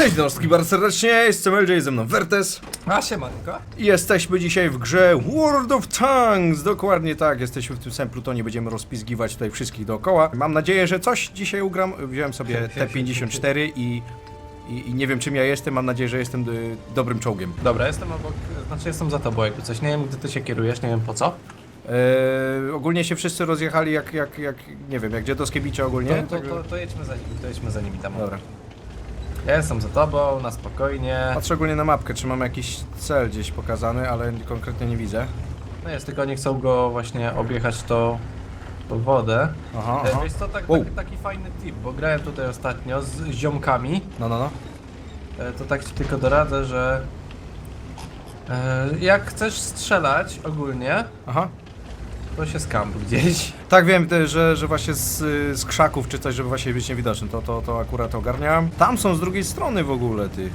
Cześć, Dążki, bardzo serdecznie, jestem LJ, ze mną Wertes A siemanko. jesteśmy dzisiaj w grze World of Tanks, dokładnie tak, jesteśmy w tym samym plutonie, będziemy rozpizgiwać tutaj wszystkich dookoła. Mam nadzieję, że coś dzisiaj ugram, wziąłem sobie T-54 i, i, i nie wiem czym ja jestem, mam nadzieję, że jestem y, dobrym czołgiem. Dobra, jestem obok, znaczy jestem za tobą jakby coś. Nie wiem, gdy ty się kierujesz, nie wiem po co. Eee, ogólnie się wszyscy rozjechali jak, jak, jak nie wiem, jak dziadowskie bicie ogólnie. To, to, to, to jedźmy za nimi, to jedźmy za nimi tam. Dobra. Ja jestem za tobą, na spokojnie. Patrzę ogólnie na mapkę, czy mam jakiś cel gdzieś pokazany, ale konkretnie nie widzę. No jest, tylko nie chcą go właśnie objechać to, to wodę. Aha, E, aha. Wiesz co, tak, Wow. taki, taki fajny tip, bo grałem tutaj ostatnio z ziomkami. No, no, no. E, To tak ci tylko doradzę, że e, jak chcesz strzelać ogólnie, Aha. To się skamp gdzieś. Tak wiem, te, że, że właśnie z, z krzaków czy coś, żeby właśnie być niewidoczny. To, to, to akurat ogarniałem. Tam są z drugiej strony w ogóle, ty.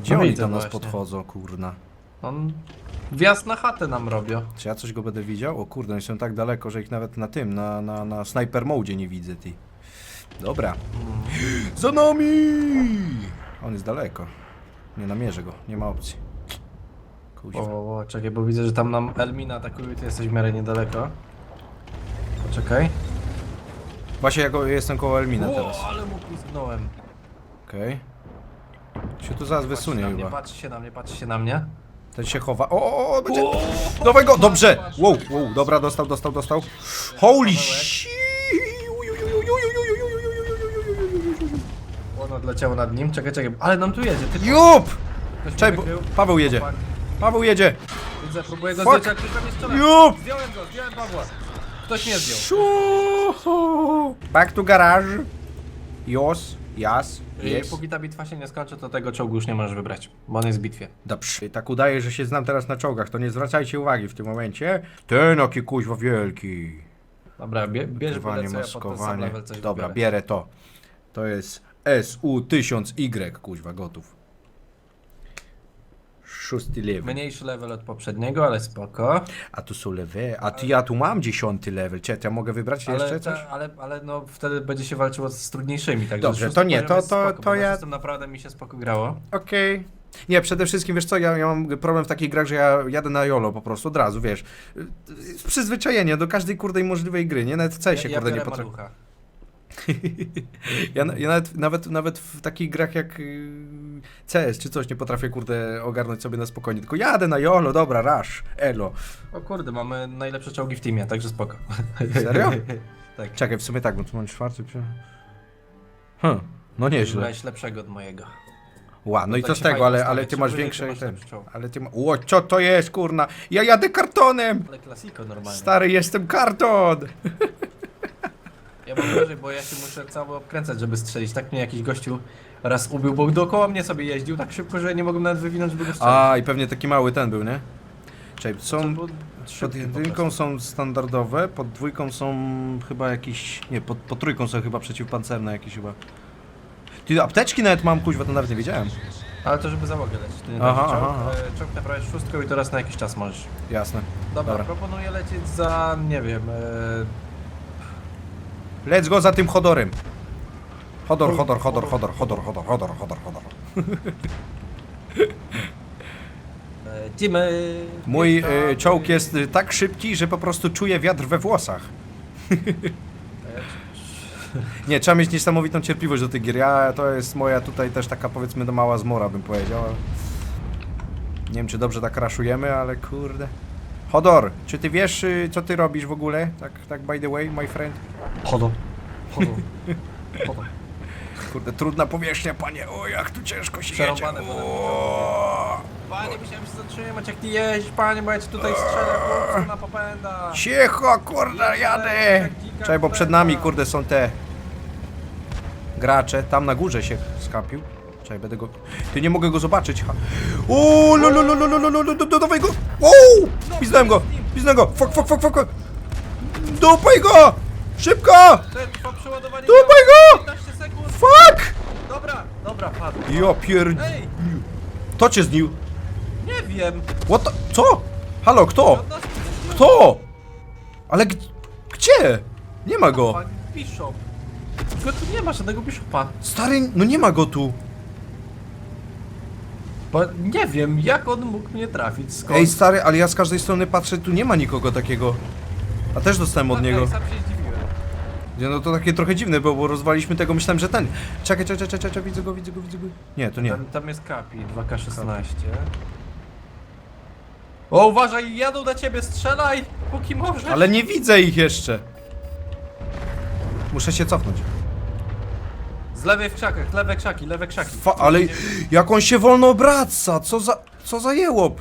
Gdzie No oni widzę do nas właśnie. podchodzą, kurna? On wjazd na chatę nam robią. Czy ja coś go będę widział? O kurde, oni są tak daleko, że ich nawet na tym, na, na, na sniper mode nie widzę, ty. Dobra. Za nami! On jest daleko. Nie namierzę go, nie ma opcji. Kuźwa. O, o, czekaj, bo widzę, że tam nam Elmina atakuje, ty jesteś w miarę niedaleko. Poczekaj. Właśnie ja go, jestem koło Elmina teraz. O, ale mu pizgnąłem. Okej. Się tu zaraz wysunie na mnie, chyba. patrzy się na mnie, patrzy się na mnie. Ten się chowa. O, o, o, będzie. Dawaj go! Dobrze! Wow, wow, dobra, dostał, dostał, dostał. Holy shit! On odleciał nad nim, czekaj, czekaj, ale nam tu jedzie, ty Jup! Ktoś mnie Czekaj, bo wykrył? Paweł jedzie. Chłopak. Paweł jedzie. Widzę, próbuję go Fuck. zdjąć, jak ktoś tam jest strzela. Jup! Zdjąłem go, zdjąłem Pawła. Ktoś mnie zdjął. Szu- Back to garage. Jos, jas, I póki ta bitwa się nie skończy, to tego czołgu już nie możesz wybrać, bo on jest w bitwie. Dobrze, tak udaje, że się znam teraz na czołgach, to nie zwracajcie uwagi w tym momencie. Ten jaki kuźwa wielki. Dobra, bie, bierz co, ja pod ten sam maskowanie. level coś Dobra, wybiorę. bierę to. To jest SU-1000Y, kuźwa, gotów. Szósty level. Mniejszy level od poprzedniego, ale spoko. A tu są lewe. A tu ja tu mam dziesiąty level. Czy ja mogę wybrać jeszcze Ale, coś? ta, ale, ale no wtedy będzie się walczyło z trudniejszymi, także Dobrze, szósty to nie, poziom to- jest to- spoko, to bo ja- szóstym naprawdę mi się spoko grało. Okej. Nie, przede wszystkim, wiesz co, ja, ja mam problem w takich grach, że ja jadę na YOLO po prostu od razu, wiesz. Z przyzwyczajenia do każdej kurdej możliwej gry, nie? Nawet w CS-ie, ja, ja kurde, nie potrafię. malucha. Ja, ja nawet, nawet, nawet w takich grach jak yy, CS czy coś nie potrafię, kurde, ogarnąć sobie na spokojnie. Tylko jadę na YOLO, dobra, rush, elo. O kurde, mamy najlepsze czołgi w teamie, także spoko. Serio? tak. Czekaj, w sumie tak, bo tu mam czwarty. Hm, no nieźle. Miałeś lepszego od mojego. Ła, no i tak co z się tego, ale, ale ty masz większe... Ten, ale ty ma... Ło, co to jest, kurna? Ja jadę kartonem! Ale klasiko normalnie. Stary, jestem karton! Ja mam gorzej, bo ja się muszę cały obkręcać, żeby strzelić. Tak mnie jakiś gościu raz ubił, bo dookoła mnie sobie jeździł tak szybko, że nie mogłem nawet wywinąć, żeby go strzelić. A, i pewnie taki mały ten był, nie? Czekaj, To są... było Pod szybkie po jedynką prostu. są standardowe, pod dwójką są chyba jakieś... Nie, pod, pod trójką są chyba przeciwpancerne jakieś chyba. Ty, apteczki nawet mam, kuźwa, to nawet nie wiedziałem. Ale to żeby załogę lecieć, to nie Aha, czołg. aha, aha. E, Czołg naprawiać szóstką i teraz na jakiś czas możesz. Jasne. Dobra, Dobra. proponuję lecieć za, nie wiem, e, Let's go za tym Hodorem. Hodor, Hodor, Hodor, Hodor, Hodor, Hodor, Hodor, Hodor, Hodor. Lecimy. Mój Wjeżdżamy. e, czołg jest e, tak szybki, że po prostu czuję wiatr we włosach. Nie, trzeba mieć niesamowitą cierpliwość do tych gier. Ja, to jest moja tutaj też taka powiedzmy no mała zmora bym powiedział. Nie wiem czy dobrze tak raszujemy, ale kurde. Hodor, czy ty wiesz y, co ty robisz w ogóle? Tak, tak by the way, my friend. Chodo. Chodo. Chodo. Kurde, trudna powierzchnia, panie. O, jak tu ciężko się jedzie. Przerąbane O, Panie, musiałem się zatrzymać, jak ty jeździsz, panie, bo ja ci tutaj strzelę chłopcu na popęda. Cicho, kurde, jadę! Czekaj, bo przed nami, kurde, są te gracze. Tam na górze się skapił. Czekaj, będę go... Ty, nie mogę go zobaczyć. Uuu, do dawaj go! Uuu! Piznałem go! Piznałem go! Fuck, fuck, fuck, fuck! Dupaj go! Szybko! Dupaj go! Fuck! Dobra, dobra, padł. Jo pier... To cię znił. Nie wiem. What the... Co? Halo, kto? Kto? Ale gdzie? Nie ma go. Bishop. Tylko tu nie ma żadnego bishopa. Stary, no nie ma go tu. Bo nie wiem, jak on mógł mnie trafić, skąd. Ej stary, ale ja z każdej strony patrzę, tu nie ma nikogo takiego. A też dostałem od Tak, niego. tak, sam się zdziwiłem. Nie, no to takie trochę dziwne było, bo rozwaliśmy tego, myślałem, że ten. Czekaj, czekaj, czekaj, czekaj, widzę go, widzę go, widzę go. Nie, to nie. Tam, tam jest kapi, 2K16. O, uważaj, jadą na ciebie, strzelaj, póki możesz. Ale nie widzę ich jeszcze. Muszę się cofnąć. Lewej w krzakach, lewe krzaki, lewe krzaki. Fa ale jak on się wolno obraca, co za, co za jełop.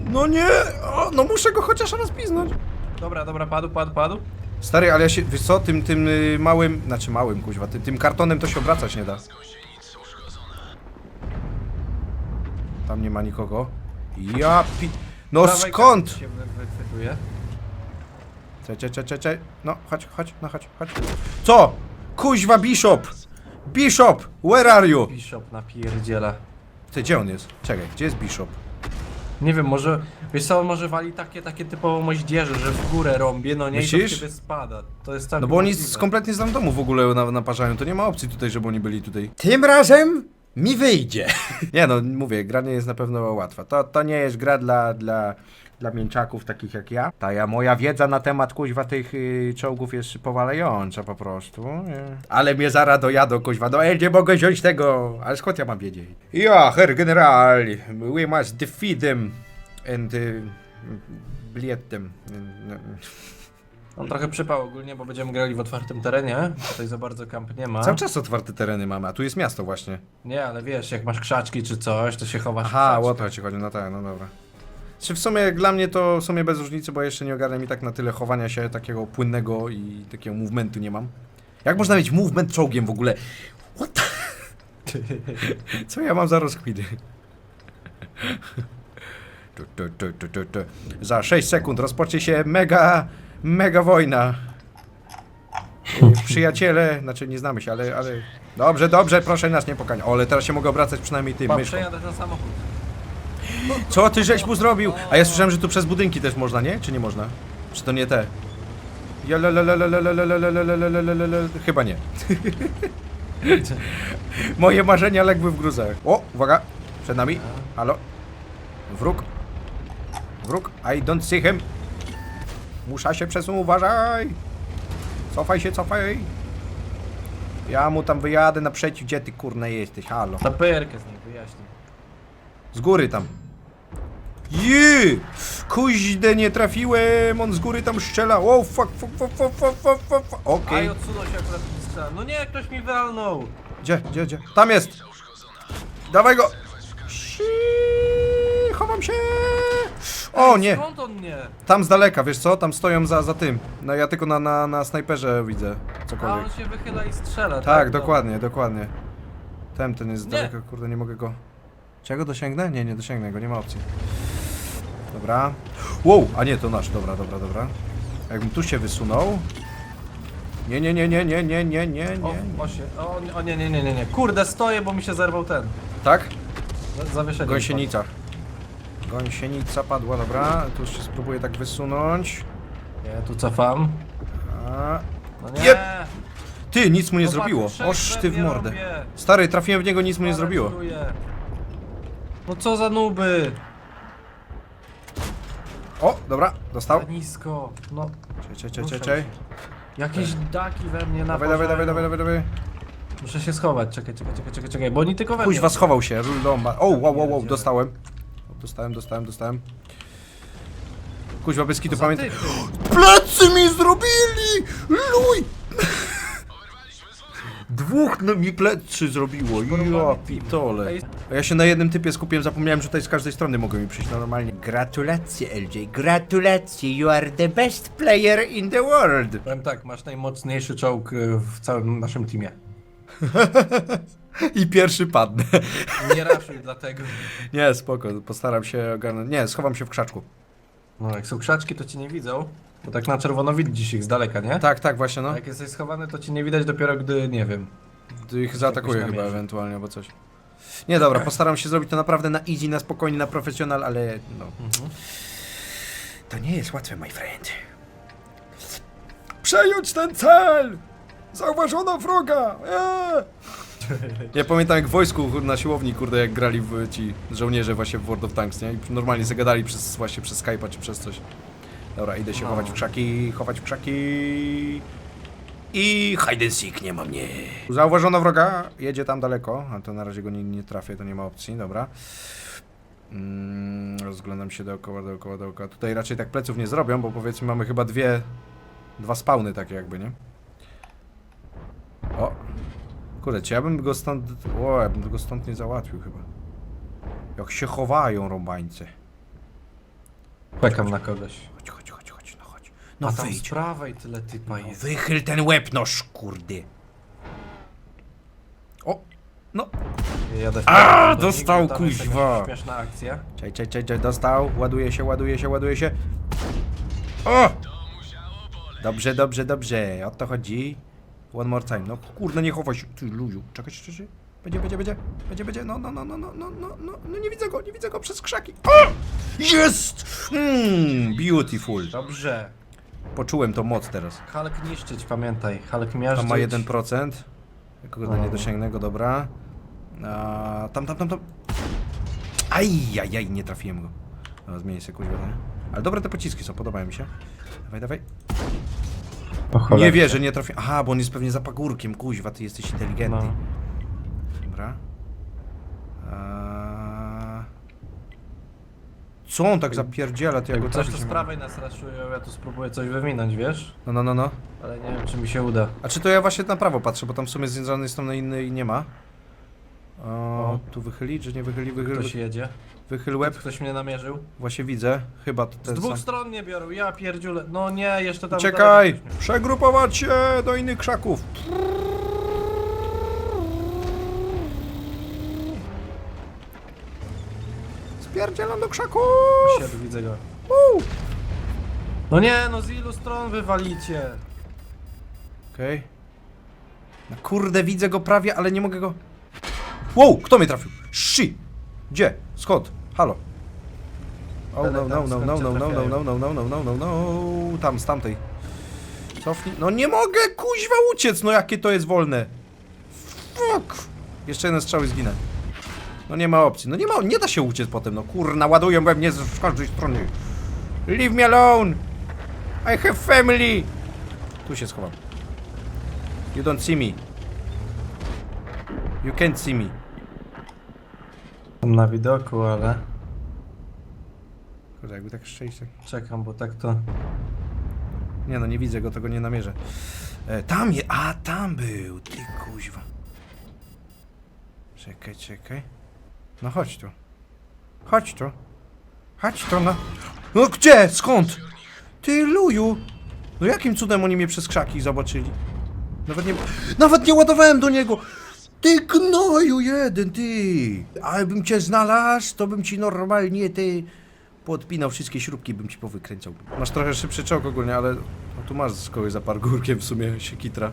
No nie, o, no muszę go chociaż raz piznąć. Dobra, dobra, padł, padł, padł. Stary, ale ja się, wiesz co, tym, tym y, małym, znaczy małym kuźwa, tym, tym kartonem to się obracać nie da. Tam nie ma nikogo. Ja pi... No skąd? krzaki się wy- wychwytuje. Cze, cze, cze, cze. No, chodź, chodź, no chodź, chodź. Co? Kuźwa Bishop! Bishop! Where are you? Bishop napierdziela. Ty, gdzie on jest? Czekaj, gdzie jest Bishop? Nie wiem, może, wiesz co, on może wali takie, takie typowo moździerze, że w górę rąbie, no nie, i Myślisz? to w ciebie spada. To jest tak No bo oni z, kompletnie z nam domu w ogóle na, naparzają, to nie ma opcji tutaj, żeby oni byli tutaj. Tym razem mi wyjdzie. Nie no, mówię, gra nie jest na pewno łatwa. To, to nie jest gra dla, dla, dla mięczaków takich jak ja. Ta ja, moja wiedza na temat kuźwa tych y, czołgów jest powalająca po prostu. Nie. Ale mnie zara dojadą kuźwa, no ej, nie mogę wziąć tego. Ale skąd ja mam wiedzieć? Ja, Herr General, we must defeat them and y, bleed them. On trochę przypał ogólnie, bo będziemy grali w otwartym terenie. Tutaj za bardzo kamp nie ma. Cały czas otwarte tereny mamy, a tu jest miasto właśnie. Nie, ale wiesz, jak masz krzaczki czy coś, to się chowasz w Aha, krzaczkach. o to ci chodzi, no tak, no dobra. Czy w sumie dla mnie to w sumie bez różnicy, bo jeszcze nie ogarnę mi tak na tyle chowania się takiego płynnego i takiego movementu nie mam. Jak można mieć movement czołgiem w ogóle? What the... Co ja mam za rozkminy? Tu, tu, tu, tu, tu, tu. Za 6 sekund rozpocznie się mega, mega wojna. Y, Przyjaciele, znaczy nie znamy się, ale, ale... Dobrze, dobrze, proszę nas nie pokań. O, ale teraz się mogę obracać przynajmniej tym myszką. przejadę ten samochód. Co ty żeś mu zrobił? A ja słyszałem, że tu przez budynki też można, nie? Czy nie można? Czy to nie te? Jalalalalalalalalalalalalalalalalala. Chyba nie. Moje marzenia legły w gruzach. O, uwaga! Przed nami. Halo? Wróg. Wróg. I don't see him. Muszę się przesunąć, uważaj! Cofaj się, cofaj! Ja mu tam wyjadę naprzeciw, gdzie ty kurna jesteś, halo. Na perkę z nim wyjaśnię. Z góry tam. Jee! Kuźde, nie trafiłem! On z góry tam strzela. O, fuck, fuck, fuck, fuck, fuck, fuck, fuck, fuck. A Okej. i odsunął się akurat strzela. No nie, ktoś mi walnął. Gdzie, gdzie, gdzie? Tam jest! Dawaj go! Sii, Chowam się! O, nie! Skąd on nie? Tam z daleka, wiesz co? Tam stoją za, za tym. No ja tylko na, na, na snajperze widzę A cokolwiek. on się wychyla i strzela, tak? Tak, Dobra. dokładnie, dokładnie. Ten, ten jest z Nie. daleka, kurde, nie mogę go... Czy ja go dosięgnę? Nie, nie dosięgnę go, nie ma opcji. Dobra. Wow, a nie, to nasz, dobra, dobra, dobra. Jakbym tu się wysunął... Nie, nie, nie, nie, nie, nie, nie, nie, O, nie. o, się, o, o nie, nie, nie, nie, nie. Kurde, stoję, bo mi się zerwał ten. Tak? Za- Zawieszenie. Gąsienica. Gąsienica padła, dobra. Tu się spróbuję tak wysunąć. spadło. Nie, tu cofam. A... No nie. Jep. Ty, nic mu nie zrobiło. trzech Oż ty w mnie mordę. robię. Stary, trafiłem w niego, nic mu nie zrobiło. No co za nuby. O, dobra, dostał. Za nisko. No, Czekaj, czekaj, Ruszaj czekaj. się. jakieś daki we mnie Dawaj, naparzają. dawaj, dawaj, dawaj, dawaj, dawaj. Muszę się schować, czekaj, czekaj, czekaj, czekaj, czekaj, bo oni tylko we Kuźwa, mnie. schował się, rulomba. O, wow, wow, wow, dostałem. Dostałem, dostałem, dostałem. Kuźwa, bez kitu Za pamiętaj. typy. Plecy mi zrobili! Luj! Dwóch no, mi plecy zrobiło, ja pitole. A Ja się na jednym typie skupiłem, zapomniałem, że tutaj z każdej strony mogą mi przyjść normalnie. Gratulacje, LJ, gratulacje, you are the best player in the world. Powiem tak, masz najmocniejszy czołg y, w całym naszym teamie. I pierwszy padnę. Nie raszuj dlatego. Nie, spoko, postaram się ogarnąć. Nie, schowam się w krzaczku. No jak są krzaczki, to ci nie widzą. Bo tak na czerwono widzisz ich z daleka, nie? Tak, tak, właśnie, no. A jak jesteś schowany, to ci nie widać dopiero gdy, nie wiem. Gdy ich zaatakuję jakoś chyba namierzy. ewentualnie, albo coś. Nie, dobra, postaram się zrobić to naprawdę na easy, na spokojnie, na profesjonal, ale no... Mhm. To nie jest łatwe, my friend. Przejąć ten cel! Zauważono wroga! Eee! Ja pamiętam jak w wojsku na siłowni, kurde, jak grali w ci żołnierze właśnie w World of Tanks, nie? I normalnie zagadali przez, właśnie przez Skype'a czy przez coś. Dobra, idę się No. chować w krzaki, chować w krzaki. I hide and seek, nie ma mnie. Zauważono wroga, jedzie tam daleko, a to na razie go nie, nie trafię, to nie ma opcji, dobra. Mm, rozglądam się dookoła, dookoła, dookoła. Tutaj raczej tak pleców nie zrobią, bo powiedzmy mamy chyba dwie, dwa spawny takie jakby, nie? O! Kurde, czy ja bym go stąd... O, ja bym go stąd nie załatwił chyba. Jak się chowają rąbańce. Czekam na kogoś. Chodź, chodź, chodź, chodź, no A tam z wyjdź. prawej tyle typa No jest. wychyl ten łeb, no kurde. O! No, Ja jadę w A, do dostał, bo tam jest jakaś kuźwa. Śmieszna akcja. czekaj, czekaj, czekaj, czekaj, dostał. Ładuje się, ładuje się, ładuje się. O! Dobrze, dobrze, dobrze. O to chodzi. One more time. No kurde, nie chowaj się. Ty luju. Czekaj, czekaj, czekaj. Będzie, będzie, będzie. Będzie, będzie. No, no, no, no, no, no, no, no, no nie widzę go, nie widzę go przez krzaki. O! Jest! Mmm, beautiful. Dobrze. Poczułem tą moc teraz. Hulk niszczyć, pamiętaj. Hulk miażdżyć. Tam ma 1%. Kurde, nie No. dosięgnę go, dobra. A, tam, tam, tam, tam. Aj, aj, aj, nie trafiłem go. No, zmienię się kuźwa, nie? Ale dobre te pociski są, podobają mi się. Dawaj, dawaj. Nie wierzę, nie trafię. Aha, bo on jest pewnie za pagórkiem, kuźwa, ty jesteś inteligentny. No. Dobra. A... Co on tak zapierdziela, ty ja go coś tu z prawej nas raszują, ja tu spróbuję coś wywinąć, wiesz? No, no, no, no. Ale nie wiem, czy mi się uda. A czy to ja właśnie na prawo patrzę, bo tam w sumie z jednej strony innej nie ma. O, tu wychyli, czy nie wychyli, wychyl, Ktoś jedzie. wychyl łeb. Ktoś mnie namierzył. Właśnie widzę, chyba to Z ten dwóch sam. stron nie biorą, ja pierdziule. No nie, jeszcze tam... Mnie- Przegrupować się do innych krzaków! Spierdzielam do krzaków! Siedł, widzę go. Uuu. No nie, no z ilu stron wywalicie? Okej. No kurde, widzę go prawie, ale nie mogę go... Wow, kto mnie trafił? Shi! Gdzie? Skąd? Halo? Oh no, no, tam no, skąd no, cię no, no, no, trafiają? no, no, no, no, no, no, no, tam, z tamtej. Cofnij. No nie mogę, kuźwa, uciec, no jakie to jest wolne. Fuck! Jeszcze jeden strzał i zginę. No nie ma opcji, no nie ma, nie da się uciec potem, no kurna, ładują we mnie z każdej strony. Leave me alone! I have family! Tu się schowam. You don't see me. You can't see me. Tam na widoku, ale... Kurde, jakby tak szczęście. Czekam, bo tak to... Nie no, nie widzę go, tego nie namierzę. E, tam je, a tam był, ty kuźwa. Czekaj, czekaj. No chodź tu. Chodź tu. Chodź tu, no. No gdzie? Skąd? Ty luju. No jakim cudem oni mnie przez krzaki zobaczyli? Nawet nie... Nawet nie ładowałem do niego! Ty gnoju jeden, ty! Ale bym cię znalazł, to bym ci normalnie, ty... Podpinał wszystkie śrubki, bym ci powykręcał. Masz trochę szybszy czołg ogólnie, ale... No tu masz z kogoś za pargurkiem w sumie się kitra.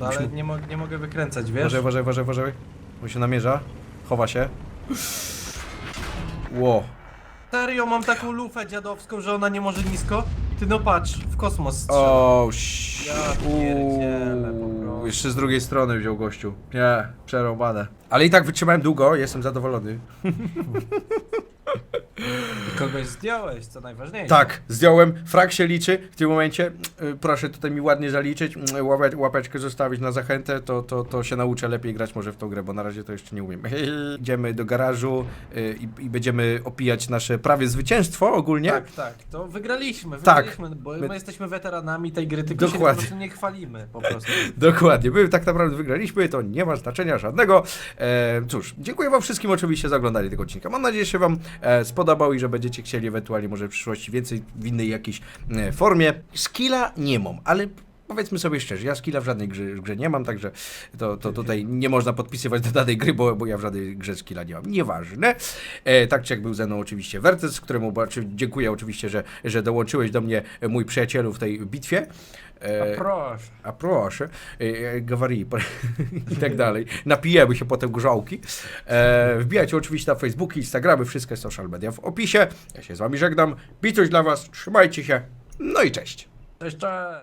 No ale Musimy- nie, mo nie mogę wykręcać, wiesz? Uważaj, uważaj, uważaj, uważaj. On się namierza. Chowa się. Ło. Serio, mam taką lufę dziadowską, że ona nie może nisko? Ty no patrz, w kosmos strzela. O, ś- Ja pierdzielę po Uuu, prostu. Jeszcze z drugiej strony wziął gościu. Nie, przerąbane. Ale i tak wytrzymałem długo, jestem zadowolony. Kogoś zdjąłeś, co najważniejsze. Tak, zdjąłem, frag się liczy. W tym momencie, y, proszę tutaj mi ładnie zaliczyć, y, łapę, łapeczkę zostawić na zachętę, to, to, to się nauczę lepiej grać może w tą grę, bo na razie to jeszcze nie umiem. Idziemy do garażu y, i, i będziemy opijać nasze prawie zwycięstwo ogólnie. Tak, tak, to wygraliśmy, Tak. wygraliśmy, bo My- my jesteśmy weteranami tej gry, tylko się po Dokładnie. prostu nie chwalimy, po prostu. Dokładnie, my tak naprawdę wygraliśmy, to nie ma znaczenia żadnego. E, cóż, dziękuję wam wszystkim oczywiście za oglądanie tego odcinka. Mam nadzieję, że się wam e, spodobał i że będziecie chcieli ewentualnie może w przyszłości więcej w innej jakiejś e, formie. Skilla nie mam, ale powiedzmy sobie szczerze, ja skilla w żadnej grze, grze nie mam, także to, to tutaj nie można podpisywać do danej gry, bo, bo ja w żadnej grze skilla nie mam. Nieważne. E, tak czy jak był ze mną oczywiście Wertes, któremu dziękuję oczywiście, że, że dołączyłeś do mnie, e, mój przyjacielu, w tej bitwie. E, a proszę. A proszę. E, e Gawari i tak dalej. Napijemy się potem grzałki. E, wbijajcie oczywiście na Facebooki, Instagramy, wszystkie social media w opisie. Ja się z wami żegnam. Bitość dla was, trzymajcie się. No i cześć. Cześć, cześć.